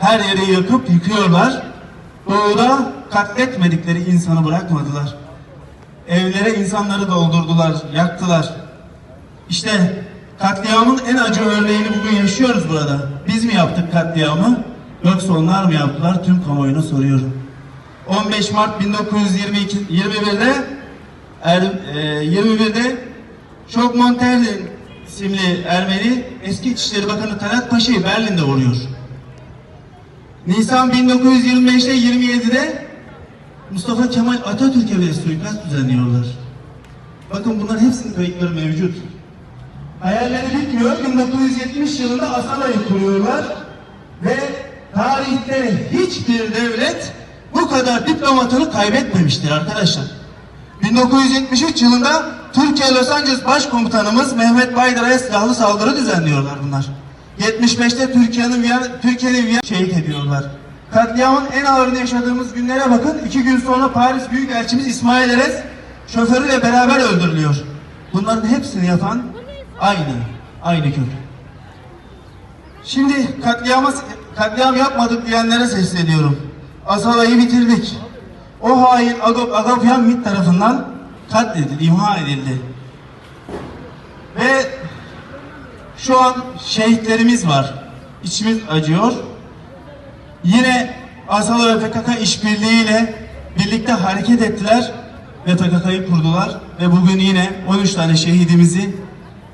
her yeri yakıp yıkıyorlar. Doğuda katletmedikleri insanı bırakmadılar. Evlere insanları doldurdular, yaktılar. İşte katliamın en acı örneğini bugün yaşıyoruz burada. Biz mi yaptık katliamı? Yoksa onlar mı yaptılar? Tüm kamuoyuna soruyorum. 15 Mart 1922 21'de er, e, 21'de Şok Monterlin isimli Ermeni eski İçişleri Bakanı Talat Paşa'yı Berlin'de vuruyor. Nisan 1925'te 27'de Mustafa Kemal Atatürk'e bile suikast düzenliyorlar. Bakın bunların hepsinin kayıtları mevcut. Hayalleri bitmiyor. 1970 yılında Asana'yı kuruyorlar ve tarihte hiçbir devlet bu kadar diplomatını kaybetmemiştir arkadaşlar. 1973 yılında Türkiye Los Angeles Başkomutanımız Mehmet Baydar'a silahlı saldırı düzenliyorlar bunlar. 75'te Türkiye'nin Türkiye'nin şehit ediyorlar. Katliamın en ağırını yaşadığımız günlere bakın. İki gün sonra Paris Büyükelçimiz İsmail Erez şoförüyle beraber öldürülüyor. Bunların hepsini yapan aynı, aynı köprü. Şimdi katliama, katliam yapmadık diyenlere sesleniyorum. Asalayı bitirdik. O hain Agop Agopyan MİT tarafından katledildi, imha edildi. Ve şu an şehitlerimiz var. İçimiz acıyor. Yine Asala ve PKK işbirliğiyle birlikte hareket ettiler ve PKK'yı kurdular ve bugün yine 13 tane şehidimizi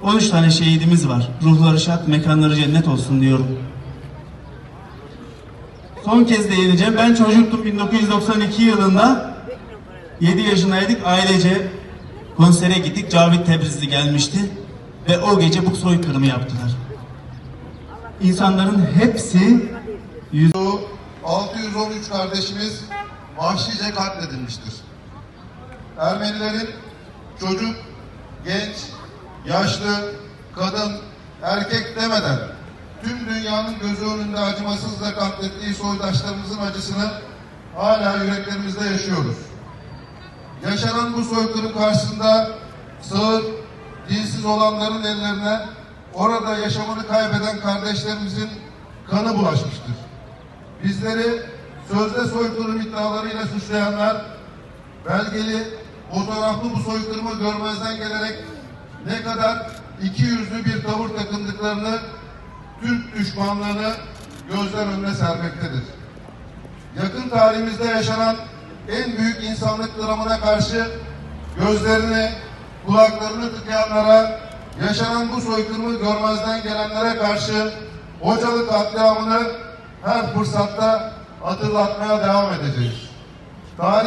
13 tane şehidimiz var. Ruhları şad, mekanları cennet olsun diyorum. Son kez değineceğim. Ben çocuktum 1992 yılında 7 yaşındaydık ailece konsere gittik. Cavit Tebrizli gelmişti ve o gece bu soykırımı yaptılar. İnsanların hepsi yüz... 613 kardeşimiz vahşice katledilmiştir. Ermenilerin çocuk, genç, yaşlı, kadın, erkek demeden tüm dünyanın gözü önünde acımasızca katlettiği soydaşlarımızın acısını hala yüreklerimizde yaşıyoruz. Yaşanan bu soykırım karşısında sığır, dinsiz olanların ellerine orada yaşamını kaybeden kardeşlerimizin kanı bulaşmıştır. Bizleri sözde soykırım iddialarıyla suçlayanlar belgeli, fotoğraflı bu soykırımı görmezden gelerek ne kadar iki yüzlü bir tavır takındıklarını, Türk düşmanlığını gözler önüne sermektedir. Yakın tarihimizde yaşanan en büyük insanlık dramına karşı gözlerini, kulaklarını tıkayanlara, yaşanan bu soykırımı görmezden gelenlere karşı Hocalı katliamını her fırsatta hatırlatmaya devam edeceğiz. Tarih